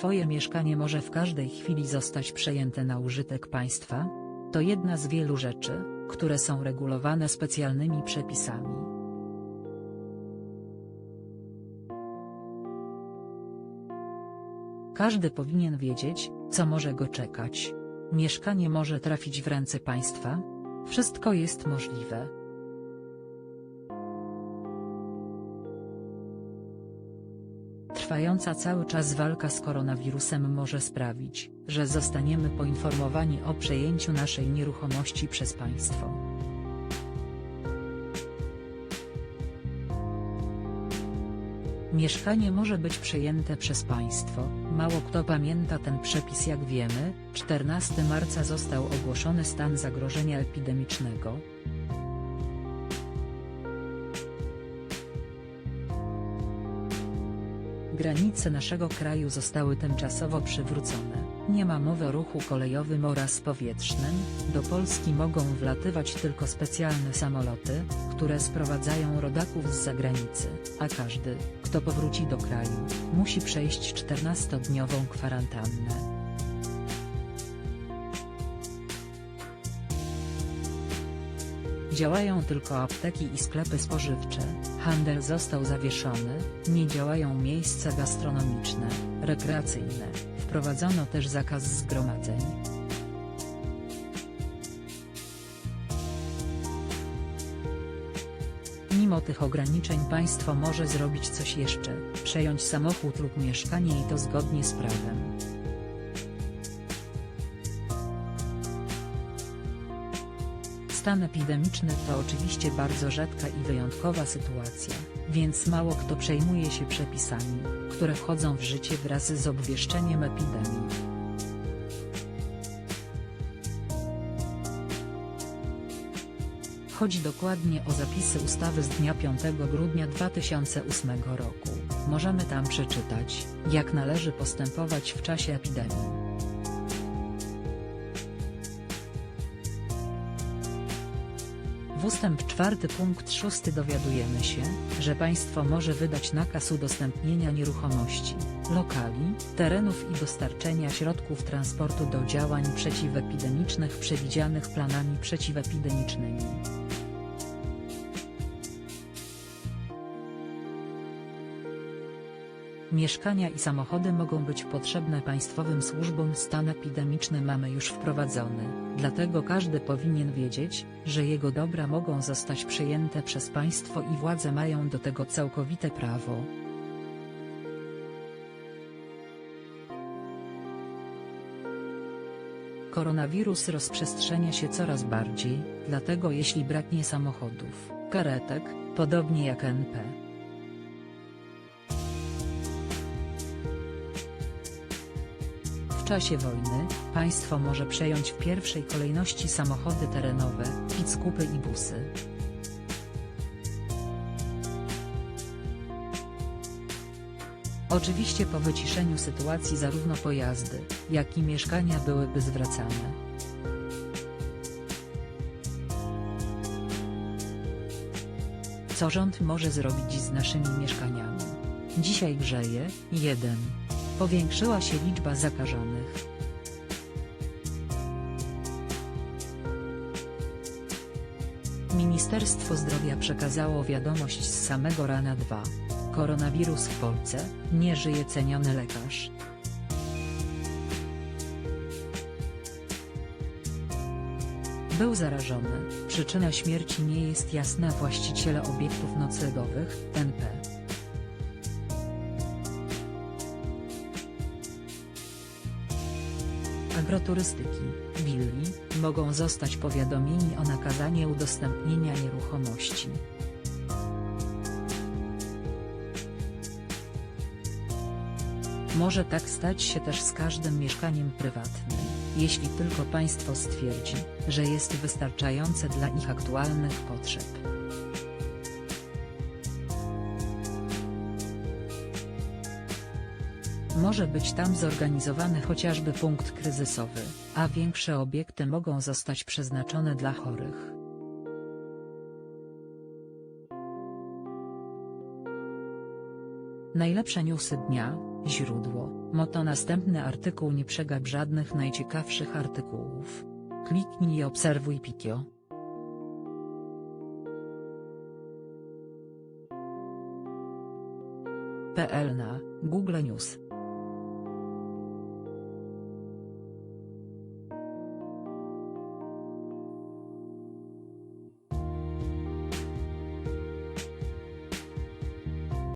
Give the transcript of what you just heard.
Twoje mieszkanie może w każdej chwili zostać przejęte na użytek państwa? To jedna z wielu rzeczy, które są regulowane specjalnymi przepisami. Każdy powinien wiedzieć, co może go czekać. Mieszkanie może trafić w ręce państwa? Wszystko jest możliwe. Trwająca cały czas walka z koronawirusem może sprawić, że zostaniemy poinformowani o przejęciu naszej nieruchomości przez państwo. Mieszkanie może być przejęte przez państwo, mało kto pamięta ten przepis jak wiemy, 14 marca został ogłoszony stan zagrożenia epidemicznego. Granice naszego kraju zostały tymczasowo przywrócone, nie ma mowy o ruchu kolejowym oraz powietrznym, do Polski mogą wlatywać tylko specjalne samoloty, które sprowadzają rodaków z zagranicy, a każdy, kto powróci do kraju, musi przejść 14-dniową kwarantannę. Działają tylko apteki i sklepy spożywcze, handel został zawieszony, nie działają miejsca gastronomiczne, rekreacyjne, wprowadzono też zakaz zgromadzeń. Mimo tych ograniczeń państwo może zrobić coś jeszcze, przejąć samochód lub mieszkanie i to zgodnie z prawem. Stan epidemiczny to oczywiście bardzo rzadka i wyjątkowa sytuacja, więc mało kto przejmuje się przepisami, które wchodzą w życie wraz z obwieszczeniem epidemii. Chodzi dokładnie o zapisy ustawy z dnia 5 grudnia 2008 roku. Możemy tam przeczytać, jak należy postępować w czasie epidemii. W ustęp 4 punkt 6 dowiadujemy się, że państwo może wydać nakaz udostępnienia nieruchomości, lokali, terenów i dostarczenia środków transportu do działań przeciwepidemicznych przewidzianych planami przeciwepidemicznymi. Mieszkania i samochody mogą być potrzebne państwowym służbom stan epidemiczny mamy już wprowadzony, dlatego każdy powinien wiedzieć, że jego dobra mogą zostać przejęte przez państwo i władze mają do tego całkowite prawo. Koronawirus rozprzestrzenia się coraz bardziej, dlatego jeśli braknie samochodów, karetek, podobnie jak NP, czasie wojny, państwo może przejąć w pierwszej kolejności samochody terenowe, pick-upy i busy. Oczywiście po wyciszeniu sytuacji zarówno pojazdy, jak i mieszkania byłyby zwracane. Co rząd może zrobić z naszymi mieszkaniami? Dzisiaj grzeje, 1. Powiększyła się liczba zakażonych. Ministerstwo Zdrowia przekazało wiadomość z samego rana 2. Koronawirus w Polsce, nie żyje ceniony lekarz. Był zarażony, przyczyna śmierci nie jest jasna właściciele obiektów noclegowych, NP. agroturystyki, willi, mogą zostać powiadomieni o nakazanie udostępnienia nieruchomości. Może tak stać się też z każdym mieszkaniem prywatnym, jeśli tylko państwo stwierdzi, że jest wystarczające dla ich aktualnych potrzeb. Może być tam zorganizowany chociażby punkt kryzysowy, a większe obiekty mogą zostać przeznaczone dla chorych. Najlepsze newsy dnia, źródło, moto następny artykuł nie przegap żadnych najciekawszych artykułów. Kliknij i obserwuj Pikio. PL na Google News